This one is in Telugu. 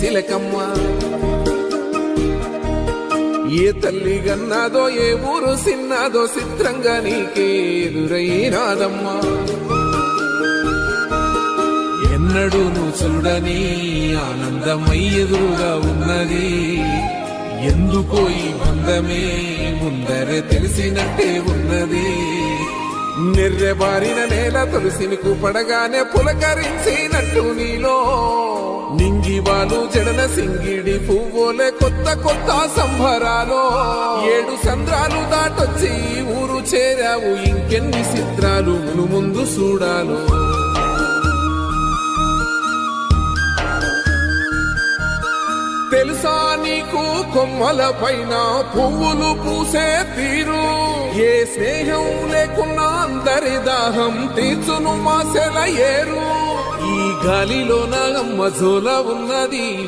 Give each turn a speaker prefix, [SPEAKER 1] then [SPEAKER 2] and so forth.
[SPEAKER 1] తిలకమ్మ ఏ తల్లి గన్నాదో ఏ ఊరు సిన్నాదో చిత్రంగా నీకే ఎదురైనాదమ్మా ఎన్నడూ నువ్వు చూడని ఆనందమై ఎదురుగా ఉన్నది. ఎందుకో ఈ బంధమే ముందరే తెలిసినట్టే ఉన్నది. నిర్రెబారిన నేల తులసిని పడగానే పులకరించినట్టు నీలో నింగివాలు సింగిడి పువ్వులే కొత్త కొత్త సంభరాలు ఏడు సంద్రాలు దాటొచ్చి ఊరు చేరావు ఇంకెన్ని చిత్రాలు మును ముందు చూడాలో. తెలుసా నీకు కొమ్మల పైన పువ్వులు పూసే తీరు? ఏ స్నేహం లేకున్నా అందరి దాహం తీర్చును మాసెల ఏరు ఈ గాలిలో నా అమ్మ జోల ఉన్నది.